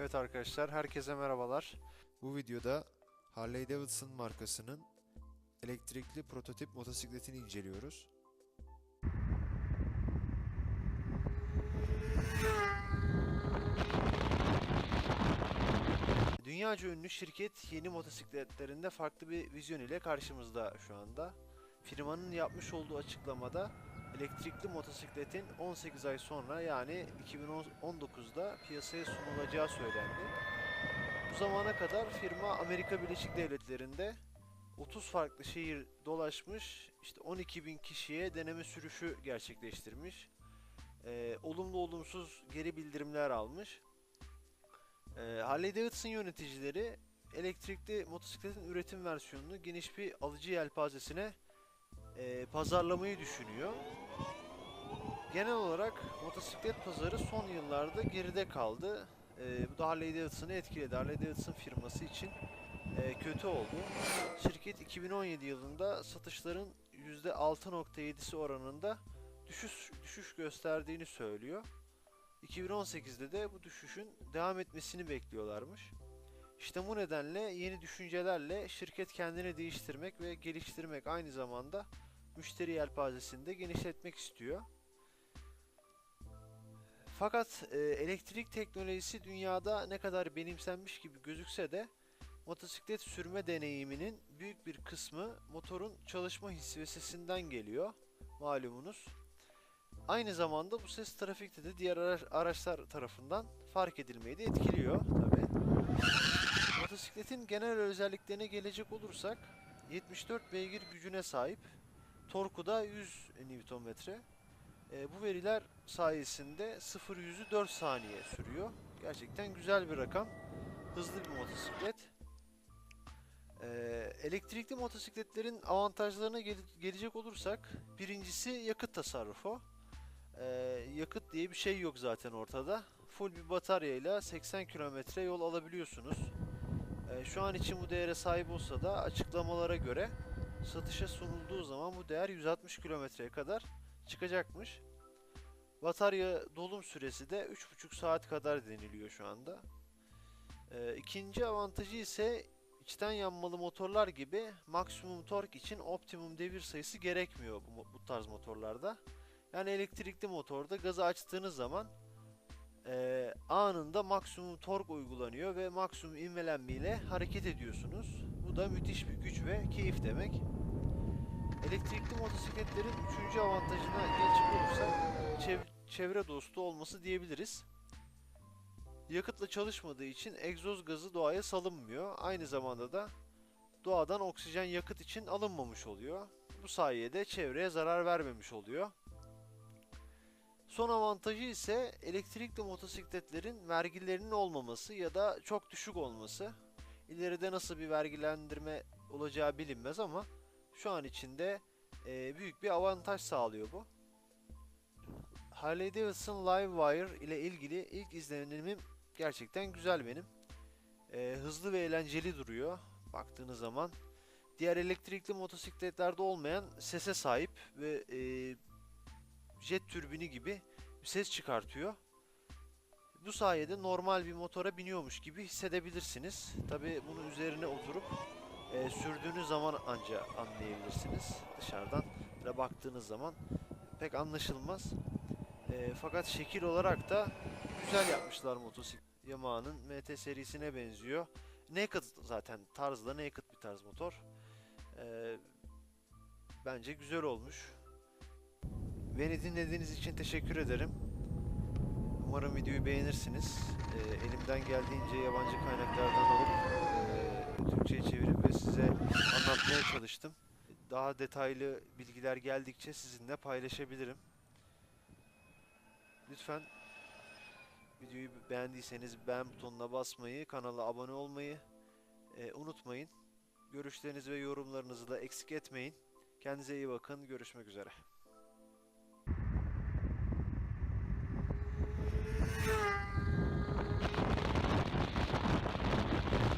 Evet arkadaşlar, herkese merhabalar. Bu videoda Harley Davidson markasının elektrikli prototip motosikletini inceliyoruz. Dünyaca ünlü şirket yeni motosikletlerinde farklı bir vizyon ile karşımızda şu anda. Firmanın yapmış olduğu açıklamada elektrikli motosikletin 18 ay sonra yani 2019'da piyasaya sunulacağı söylendi. Bu zamana kadar firma Amerika Birleşik Devletleri'nde 30 farklı şehir dolaşmış, işte 12 bin kişiye deneme sürüşü gerçekleştirmiş. Ee, olumlu olumsuz geri bildirimler almış. Ee, Harley Davidson yöneticileri elektrikli motosikletin üretim versiyonunu geniş bir alıcı yelpazesine e, pazarlamayı düşünüyor. Genel olarak motosiklet pazarı son yıllarda geride kaldı. E, bu da Harley Davidson'ı etkiledi. Harley Davidson firması için e, kötü oldu. Şirket 2017 yılında satışların %6.7'si oranında düşüş, düşüş gösterdiğini söylüyor. 2018'de de bu düşüşün devam etmesini bekliyorlarmış. İşte bu nedenle yeni düşüncelerle şirket kendini değiştirmek ve geliştirmek aynı zamanda müşteri yelpazesini de genişletmek istiyor. Fakat e, elektrik teknolojisi dünyada ne kadar benimsenmiş gibi gözükse de motosiklet sürme deneyiminin büyük bir kısmı motorun çalışma hissi ve sesinden geliyor malumunuz. Aynı zamanda bu ses trafikte de diğer ara- araçlar tarafından fark edilmeyi de etkiliyor tabi. Motosikletin genel özelliklerine gelecek olursak 74 beygir gücüne sahip, torku da 100 Nm. E, bu veriler sayesinde 0-100'ü 4 saniye sürüyor. Gerçekten güzel bir rakam. Hızlı bir motosiklet. E, elektrikli motosikletlerin avantajlarına gel- gelecek olursak birincisi yakıt tasarrufu. E, yakıt diye bir şey yok zaten ortada. Full bir bataryayla 80 kilometre yol alabiliyorsunuz. E, şu an için bu değere sahip olsa da açıklamalara göre satışa sunulduğu zaman bu değer 160 kilometreye kadar çıkacakmış. Batarya dolum süresi de 3,5 saat kadar deniliyor şu anda. E, ikinci avantajı ise içten yanmalı motorlar gibi maksimum tork için optimum devir sayısı gerekmiyor bu, bu tarz motorlarda. Yani elektrikli motorda gazı açtığınız zaman eee, anında maksimum tork uygulanıyor ve maksimum ivmelenme ile hareket ediyorsunuz. Bu da müthiş bir güç ve keyif demek. Elektrikli motosikletlerin üçüncü avantajına gelecek olursak çev- çevre dostu olması diyebiliriz. Yakıtla çalışmadığı için egzoz gazı doğaya salınmıyor. Aynı zamanda da doğadan oksijen yakıt için alınmamış oluyor. Bu sayede çevreye zarar vermemiş oluyor. Son avantajı ise elektrikli motosikletlerin vergilerinin olmaması ya da çok düşük olması. İleride nasıl bir vergilendirme olacağı bilinmez ama şu an içinde e, büyük bir avantaj sağlıyor bu. Harley Davidson Livewire ile ilgili ilk izlenimim gerçekten güzel benim. E, hızlı ve eğlenceli duruyor baktığınız zaman. Diğer elektrikli motosikletlerde olmayan sese sahip ve e, jet türbini gibi ses çıkartıyor. Bu sayede normal bir motora biniyormuş gibi hissedebilirsiniz. Tabi bunun üzerine oturup e, sürdüğünüz zaman anca anlayabilirsiniz. Dışarıdan böyle baktığınız zaman pek anlaşılmaz. E, fakat şekil olarak da güzel yapmışlar motosiklet. Yamaha'nın MT serisine benziyor. Naked zaten tarzda naked bir tarz motor. E, bence güzel olmuş. Beni dinlediğiniz için teşekkür ederim. Umarım videoyu beğenirsiniz. Ee, elimden geldiğince yabancı kaynaklardan alıp e, Türkçe'ye çevirip ve size anlatmaya çalıştım. Daha detaylı bilgiler geldikçe sizinle paylaşabilirim. Lütfen videoyu beğendiyseniz beğen butonuna basmayı, kanala abone olmayı e, unutmayın. Görüşlerinizi ve yorumlarınızı da eksik etmeyin. Kendinize iyi bakın. Görüşmek üzere.